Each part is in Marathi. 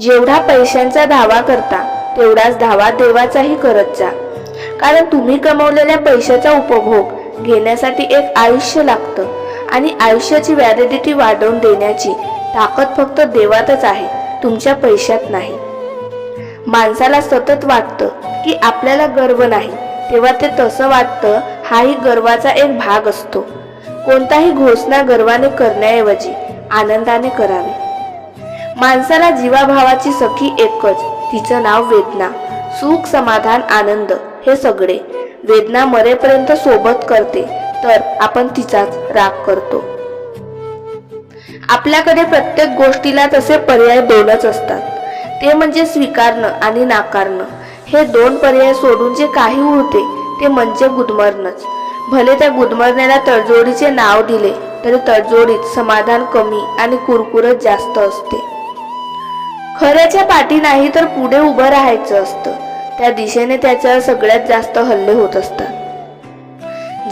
जेवढा पैशांचा धावा करता तेवढाच धावा देवाचाही करत जा. कारण तुम्ही कमवलेल्या पैशाचा उपभोग घेण्यासाठी एक आयुष्य लागतं आणि आयुष्याची व्हॅलिडिटी वाढवून देण्याची ताकद फक्त देवातच आहे तुमच्या पैशात नाही. माणसाला सतत वाटतं की आपल्याला गर्व नाही तेव्हा ते तसं वाटतं हाही गर्वाचा एक भाग असतो. कोणताही घोषणा गर्वाने करण्याऐवजी आनंदाने करावी. माणसाला जीवाभावाची सखी एकच. तिचं नाव वेदना. सुख समाधान आनंद हे सगळे. वेदना मरेपर्यंत सोबत करते तर आपण तिचाच राग करतो. आपल्याकडे प्रत्येक गोष्टीला तसे पर्याय दोनच असतात. ते म्हणजे स्वीकारणं आणि नाकारणं. हे दोन पर्याय सोडून जे काही उरते ते म्हणजे गुदमरणच. भले त्या गुदमरण्याला तडजोडीचे नाव दिले तरी तडजोडीत समाधान कमी आणि कुरकुरत जास्त असते. खऱ्याच्या पाठी नाही तर पुढे उभं राहायचं असतं. त्या दिशेने त्याच्यावर सगळ्यात जास्त हल्ले होत असतात.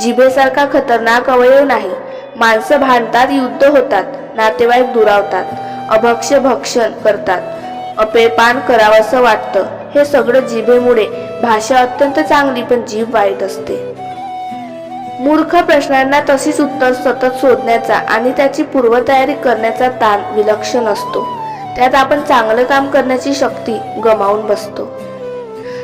जिभेसारखा खतरनाक अवयव नाही. माणसं भांडतात युद्ध होतात नातेवाईक दुरावतात अभक्ष भक्षण करतात. अपेपान करावंसं वाटतं. हे सगळं जिभेमुळे भाषा अत्यंत चांगली पण जीभ वाईट असते. मूर्ख प्रश्नांना तशीच उत्तर सतत शोधण्याचा आणि त्याची पूर्वतयारी करण्याचा ताण विलक्षण असतो. त्यात आपण चांगलं काम करण्याची शक्ती गमावून बसतो.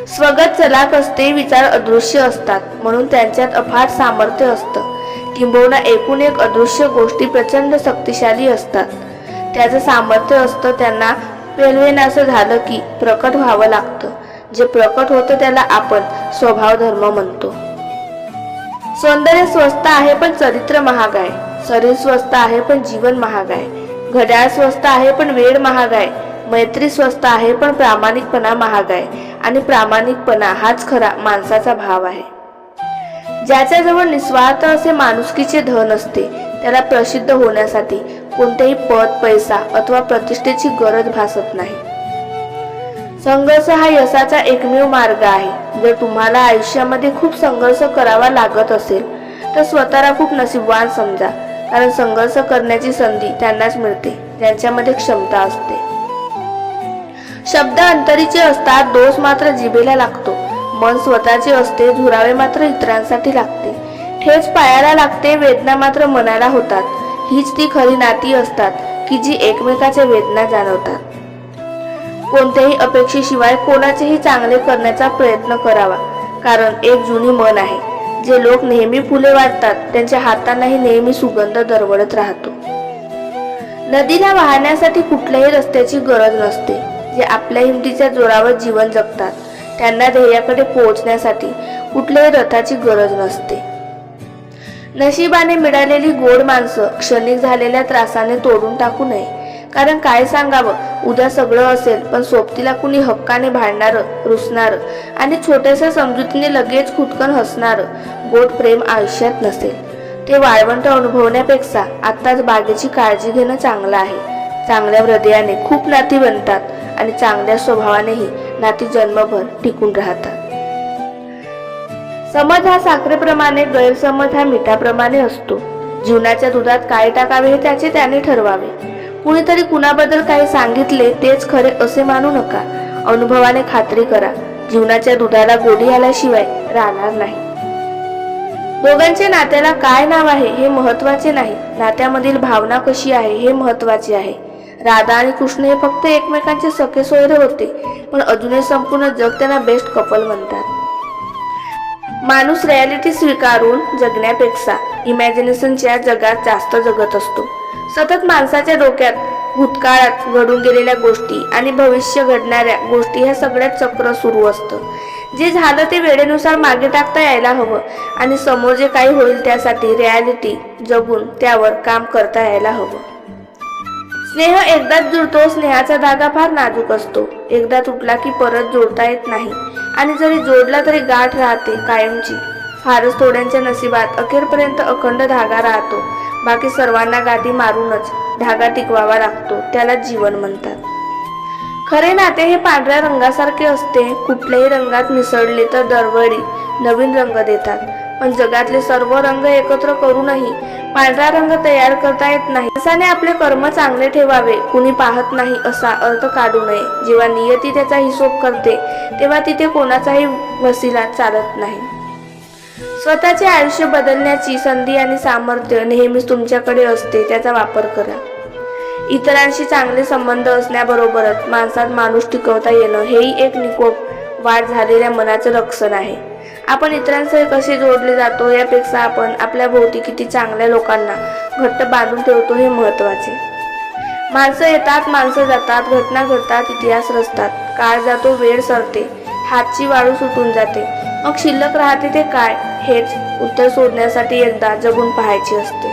स्वगत चलाक असते विचार अदृश्य असतात. म्हणून त्यांच्यात अफाट सामर्थ्य असतं. किंबहुना एकूण एक अदृश्य गोष्टी प्रचंड शक्तिशाली असतात. त्याचं सामर्थ्य असतं त्यांना पेलवेनासं झालं की प्रकट व्हावं लागतं. जे प्रकट होतं त्याला आपण स्वभाव धर्म म्हणतो. सौंदर्य स्वस्त आहे पण चरित्र महाग आहे. शरीर स्वस्त आहे पण जीवन महाग आहे. घड्याळ स्वस्त आहे पण वेळ महाग आहे. मैत्री स्वस्त आहे पण प्रामाणिकपणा महाग आहे. आणि प्रामाणिकपणा हाच खरा माणसाचा भाव आहे. ज्याच्याजवळ निस्वार्थ असे माणुसकीचे धन असते त्याला प्रसिद्ध होण्यासाठी कोणतेही पद पैसा अथवा प्रतिष्ठेची गरज भासत नाही. संघर्ष हा यशाचा एकमेव मार्ग आहे. जर तुम्हाला आयुष्यामध्ये खूप संघर्ष करावा लागत असेल तर स्वतःला खूप नशीबवान समजा. कारण संघर्ष करण्याची संधी त्यांनाच मिळते ज्यांच्यामध्ये क्षमता असते. शब्द अंतरीचे असतात दोष मात्र जिभेला लागतो. मन स्वतःचे असते धुरावे मात्र इतरांसाठी लागते. ठेच पायाला लागते वेदना मात्र मनाला होतात. हीच ती खरी नाती असतात की जी एकमेकाच्या वेदना जाणवतात. कोणत्याही अपेक्षेशिवाय कोणाचेही चांगले करण्याचा प्रयत्न करावा कारण एक जुनी मन आहे. जे लोक नेहमी फुले वाटतात त्यांच्या हातांनाही नेहमी सुगंध दरवळत राहतो. नदीला वाहण्यासाठी कुठल्याही रस्त्याची गरज नसते. जे आपल्या हिमतीच्या जोरावर जीवन जगतात त्यांना ध्येयाकडे पोहोचण्यासाठी कुठल्याही रथाची गरज नसते. नशिबाने मिळालेली गोड माणसं क्षणिक झालेल्या त्रासाने तोडून टाकू नये. कारण काय सांगावं? उद्या सगळं असेल पण सोबतीला कुणी हक्काने भांडणारं रुसणारं आणि छोट्याशा समजुतीने लगेच खुटकन हसणारं गोड प्रेम आयुष्यात नसेल. ते वाळवंट अनुभवण्यापेक्षा आत्ताच बागेची काळजी घेणं चांगलं आहे. चांगल्या हृदयाने खूप नाती बनतात आणि चांगल्या स्वभावानेही नाती जन्मभर टिकून राहतात. समज हा साखरेप्रमाणे गैरसमज हा मिठाप्रमाणे असतो. जीवनाच्या दुधात काय टाकावे हे त्याचे त्याने ठरवावे. कुणीतरी कुणाबद्दल काही सांगितले तेच खरे असे मानू नका. अनुभवाने खात्री करा जीवनाच्या दुधाला गोडी आल्याशिवाय राहणार नाही. दोघांच्या नात्याला काय नाव आहे हे महत्त्वाचे नाही. नात्यामधील भावना कशी आहे हे महत्त्वाचे आहे. राधा आणि कृष्ण हे फक्त एकमेकांचे सखे सोयरे होते पण अजूनही संपूर्ण जग त्यांना बेस्ट कपल म्हणतात. माणूस रियालिटी स्वीकारून जगण्यापेक्षा इमॅजिनेशनच्या जगात जास्त जगत असतो. सतत माणसाच्या डोक्यात भूतकाळात घडून गेलेल्या गोष्टी आणि भविष्य घडणाऱ्या गोष्टी ह्या सगळ्यात चक्र सुरू असतं. जे झालं ते वेळेनुसार मागे टाकता यायला हवं आणि समोर जे काही होईल त्यासाठी रियालिटी जगून त्यावर काम करता यायला हवं. स्नेह एकदाच जुळतो स्नेहाचा धागा फार नाजूक असतो. एकदा तुटला की परत जोडता येत नाही. आणि जरी जोडला तरी गाठ राहते कायमची. फारच थोड्यांच्या नशिबात अखेरपर्यंत अखंड धागा राहतो. बाकी सर्वांना गादी मारूनच धागा टिकवावा लागतो त्याला जीवन म्हणतात. खरे नाते हे पांढऱ्या रंगासारखे असते कुठल्याही रंगात मिसळले तर दरवेळी नवीन रंग देतात. पण जगातले सर्व रंग एकत्र करूनही पांढरा रंग तयार करता येत नाही. माणसाने आपले कर्म चांगले ठेवावे कुणी पाहत नाही असा अर्थ काढू नये. जेव्हा नियती त्याचा हिशोब करते तेव्हा तिथे कोणाचाही वसिला चालत नाही. स्वतःचे आयुष्य बदलण्याची संधी आणि सामर्थ्य नेहमीच तुमच्याकडे असते त्याचा वापर करा. इतरांशी चांगले संबंध असण्याबरोबरच माणसात माणूस टिकवता येणं हेही एक निकोप वाढ झालेल्या मनाचं लक्षण आहे. आपण इतरांसह कसे जोडले जातो यापेक्षा आपण आपल्या भोवती किती चांगल्या लोकांना घट्ट बांधून ठेवतो हे महत्त्वाचे माणसं येतात माणसं जातात घटना घडतात इतिहास रचतात. काळ जातो वेळ सरते. हातची वाळू सुटून जाते. मग शिल्लक राहते ते काय? हेच उत्तर शोधण्यासाठी एकदा जगून पाहायचे असते.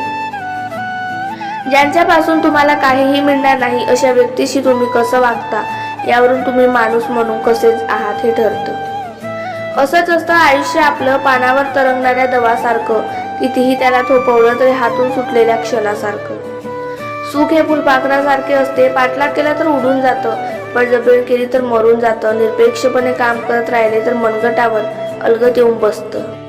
ज्यांच्यापासून तुम्हाला काहीही मिळणार नाही अशा व्यक्तीशी तुम्ही कसं वागता? यावरून तुम्ही माणूस म्हणून कसेच आहात हे ठरतं. असंच असतं आयुष्य आपलं पानावर तरंगणाऱ्या दवासारखं कितीही त्याला थोपवलं तरी हातून सुटलेल्या क्षणासारखं. सुख हे फुलपाखरासारखे असते पाठलाग केला तर उडून जातं बळजबरी केली तर मरून जातं निरपेक्षपणे काम करत राहिले तर मनगटावर अलगद येऊन बसतं.